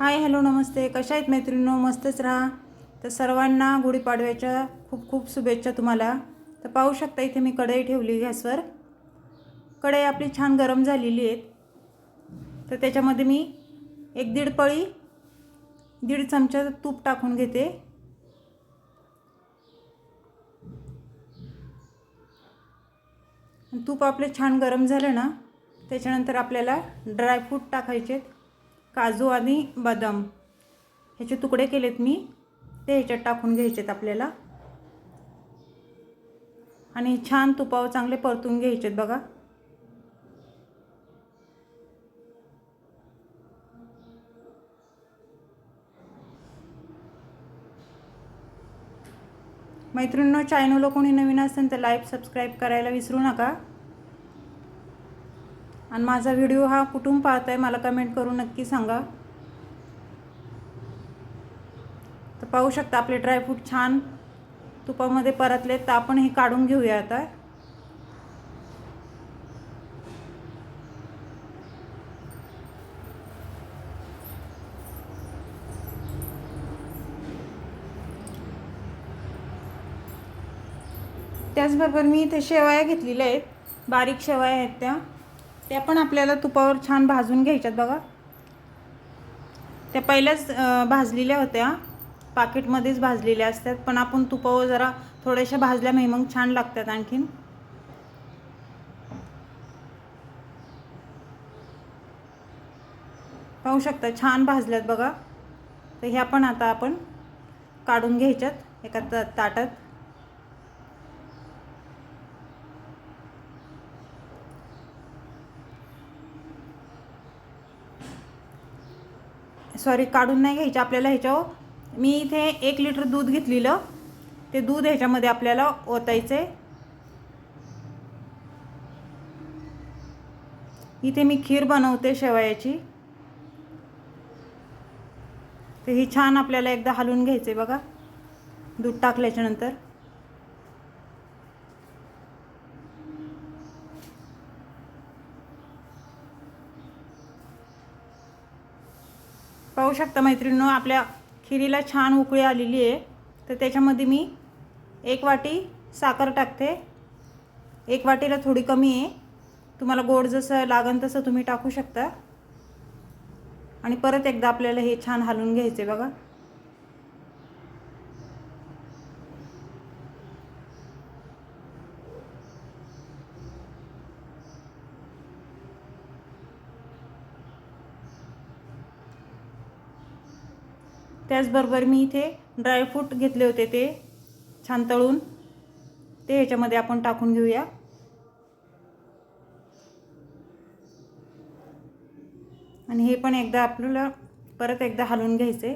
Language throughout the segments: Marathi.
हाय हॅलो नमस्ते. कशा आहेत मैत्रिणीनो? मस्तच राहा. तर सर्वांना गुढीपाडव्याच्या खूप खूप शुभेच्छा तुम्हाला. तर पाहू शकता इथे मी कढई ठेवली गॅसवर. कढई आपली छान गरम झालेली आहेत. तर त्याच्यामध्ये मी एक दीड पळी दीड चमचा तूप टाकून घेते. तूप आपले छान गरम झालं ना त्याच्यानंतर आपल्याला ड्रायफ्रूट टाकायचे आहेत. काजू आणि बदाम. ह्याचे तुकडे केलेत मी. ते ह्याच्यात टाकून घ्यायचे आहेत आपल्याला. आणि छान तुपावर चांगले परतून घ्यायचे आहेत बघा. मैत्रिणींनो चॅनलला कोणी नवीन असेल तर लाईक सबस्क्राईब करायला विसरू नका. आणि माझा व्हिडिओ हा कुठून पाहताय मला कमेंट करून नक्की सांगा. तर पाहू शकता आपले ड्रायफ्रूट छान तुपामध्ये परतले तर आपण हे काढून घेऊया आता. त्याचबरोबर मी इथे शेवया घेतलेल्या आहेत. बारीक शेवया आहेत त्या. त्या पण आपल्याला तुपावर छान भाजून घ्यायच्यात बघा. त्या पहिल्याच भाजलेल्या होत्या. पाकिटमध्येच भाजलेल्या असतात. पण आपण तुपावर जरा थोड्याशा भाजल्या नाही मग छान लागतात आणखीन. पाहू शकता छान भाजल्यात बघा. तर ह्या पण आता आपण काढून घ्यायच्यात एका ता ताटात. सॉरी काढून नाही घ्यायचे. आपल्याला ह्याच्यावर मी इथे एक लिटर दूध घेतलेलं. ते दूध ह्याच्यामध्ये आपल्याला ओतायचं आहे इथे मी खीर बनवते शेवयाची. तर ही छान आपल्याला एकदा हलवून घ्यायचे बघा. दूध टाकल्याच्या नंतर. पाहू शकता मैत्रिणींनो आपल्या खिरीला छान उकळी आलेली आहे. तर त्याच्यामध्ये मी एक वाटी साखर टाकते. एक वाटीला थोडी कमी आहे. तुम्हाला गोड जसं लागन तसं तुम्ही टाकू शकता. आणि परत एकदा आपल्याला हे छान हलवून घ्यायचे बघा. त्याचबरोबर मी इथे ड्रायफ्रूट घेतले होते ते छान तळून. ते ह्याच्यामध्ये आपण टाकून घेऊया. आणि हे पण एकदा आपल्याला परत एकदा हलवून घ्यायचे.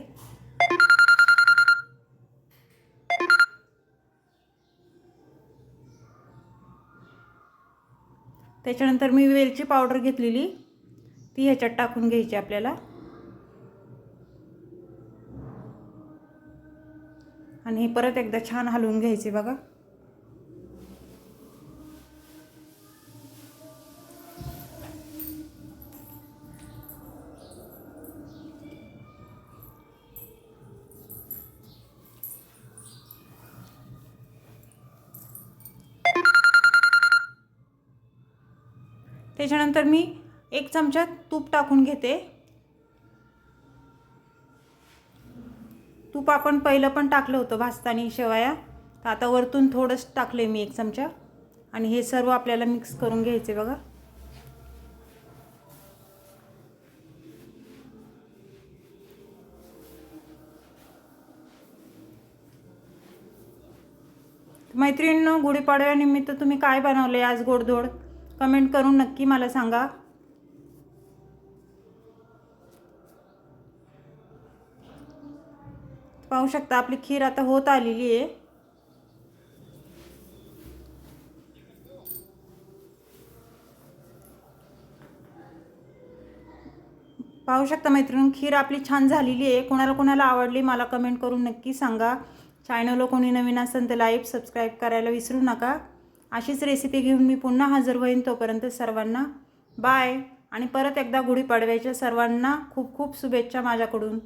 त्याच्यानंतर मी वेलची पावडर घेतलेली ती ह्याच्यात टाकून घ्यायची आपल्याला. आणि हे परत एकदा छान हलवून घ्यायचे बघा. त्याच्यानंतर मी एक चमचा तूप टाकून घेते. तूप आपण पहिलं पण टाकलं होतं भाजताना शेवया. तर आता वरतून थोडंच टाकले मी एक चमचा. आणि हे सर्व आपल्याला मिक्स करून घ्यायचे बघा. मैत्रिणींनो गुढीपाडव्यानिमित्त तुम्ही काय बनवले आज गोडधोड? कमेंट करून नक्की मला सांगा. पाहू शकता आपली खीर आता होत आलेली आहे. पाहू शकता मैत्रिणी खीर आपली छान झालेली आहे. कोणाला कोणाला आवडली मला कमेंट करून नक्की सांगा. चॅनलला कोणी नवीन असेल तर लाईक सबस्क्राईब करायला विसरू नका. अशीच रेसिपी घेऊन मी पुन्हा हजर होईन तोपर्यंत सर्वांना. बाय आणि परत एकदा गुढीपाडव्याच्या सर्वांना खूप खूप शुभेच्छा माझ्याकडून.